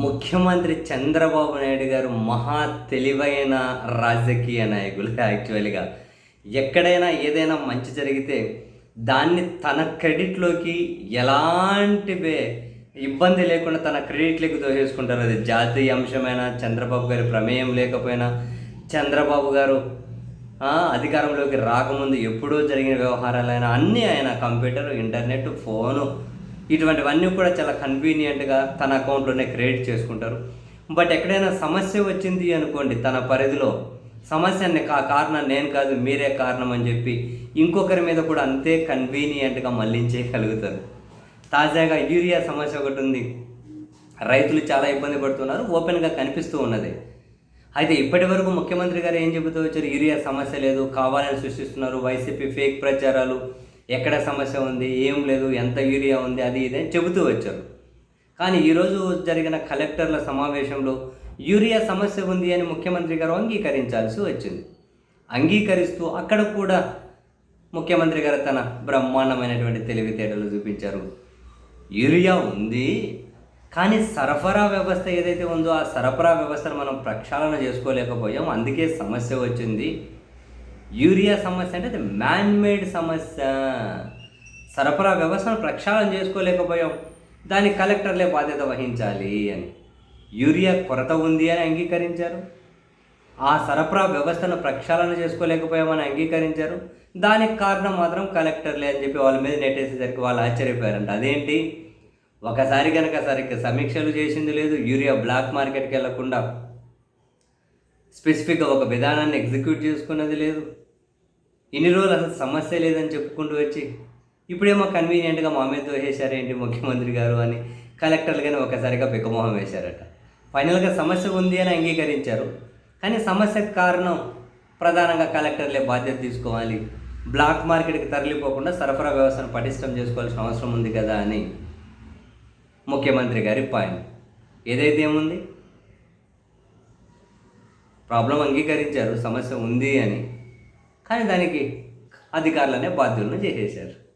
ముఖ్యమంత్రి చంద్రబాబు నాయుడు గారు మహా తెలివైన రాజకీయ నాయకులు యాక్చువల్గా. ఎక్కడైనా ఏదైనా మంచి జరిగితే దాన్ని తన క్రెడిట్లోకి ఎలాంటి బే- ఇబ్బంది లేకుండా తన క్రెడిట్లోకి దోసేసుకుంటారు అది జాతీయ అంశమైనా చంద్రబాబు గారి ప్రమేయం లేకపోయినా చంద్రబాబు గారు అధికారంలోకి రాకముందు ఎప్పుడో జరిగిన వ్యవహారాలైనా అన్నీ ఆయన కంప్యూటర్ ఇంటర్నెట్ ఫోను ఇటువంటివన్నీ కూడా చాలా కన్వీనియంట్గా తన అకౌంట్లోనే క్రియేట్ చేసుకుంటారు. బట్ ఎక్కడైనా సమస్య వచ్చింది అనుకోండి తన పరిధిలో సమస్యని కా కారణం నేను కాదు మీరే కారణం అని చెప్పి ఇంకొకరి మీద కూడా అంతే కన్వీనియంట్గా మళ్ళించేయగలుగుతారు తాజాగా యూరియా సమస్య ఒకటి ఉంది. రైతులు చాలా ఇబ్బంది పడుతున్నారు ఓపెన్గా కనిపిస్తూ ఉన్నది. అయితే ఇప్పటి వరకు ముఖ్యమంత్రి గారు ఏం చెబుతూ వచ్చారు? యూరియా సమస్య లేదు కావాలని సృష్టిస్తున్నారు వైసీపీ ఫేక్ ప్రచారాలు ఎక్కడ సమస్య ఉంది ఏం లేదు ఎంత యూరియా ఉంది అది ఇది అని చెబుతూ వచ్చారు. కానీ ఈరోజు జరిగిన కలెక్టర్ల సమావేశంలో యూరియా సమస్య ఉంది అని ముఖ్యమంత్రి గారు అంగీకరించాల్సి వచ్చింది. అంగీకరిస్తూ అక్కడ కూడా ముఖ్యమంత్రి గారు తన బ్రహ్మాండమైనటువంటి తెలివితేటలు చూపించారు. యూరియా ఉంది కానీ సరఫరా వ్యవస్థ ఏదైతే ఉందో ఆ సరఫరా వ్యవస్థను మనం ప్రక్షాళన చేసుకోలేకపోయాం అందుకే సమస్య వచ్చింది. యూరియా సమస్య అంటే అది మ్యాన్ మేడ్ సమస్య. సరఫరా వ్యవస్థను ప్రక్షాళన చేసుకోలేకపోయాం. దానికి కలెక్టర్లే బాధ్యత వహించాలి అని. యూరియా కొరత ఉంది అని అంగీకరించారు. ఆ సరఫరా వ్యవస్థను ప్రక్షాళన చేసుకోలేకపోయామని అంగీకరించారు. దానికి కారణం మాత్రం కలెక్టర్లే అని చెప్పి వాళ్ళ మీద నెట్టేసేసరికి వాళ్ళు ఆశ్చర్యపోయారంట. అదేంటి? ఒకసారి కనుక సరిగ్గా సమీక్షలు చేసింది లేదు. యూరియా బ్లాక్ మార్కెట్కి వెళ్ళకుండా స్పెసిఫిక్గా ఒక విధానాన్ని ఎగ్జిక్యూట్ చేసుకున్నది లేదు. ఇన్ని రోజులు అసలు సమస్య లేదని చెప్పుకుంటూ వచ్చి ఇప్పుడేమో కన్వీనియంట్గా మా మీద వేసారేంటి ముఖ్యమంత్రి గారు అని కలెక్టర్లు కానీ ఒకసారిగా బిక్కమోహం వేశారట. ఫైనల్గా సమస్య ఉంది అని అంగీకరించారు. కానీ సమస్యకు కారణం ప్రధానంగా కలెక్టర్లే బాధ్యత తీసుకోవాలి. బ్లాక్ మార్కెట్కి తరలిపోకుండా సరఫరా వ్యవస్థను పటిష్టం చేసుకోవాల్సిన అవసరం ఉంది కదా అని ముఖ్యమంత్రి గారి పాయింట్. ఏదైతే ఏముంది? ప్రాబ్లం అంగీకరించారు సమస్య ఉంది అని. కానీ దానికి అధికారులనే బాధ్యులను చేసేశారు.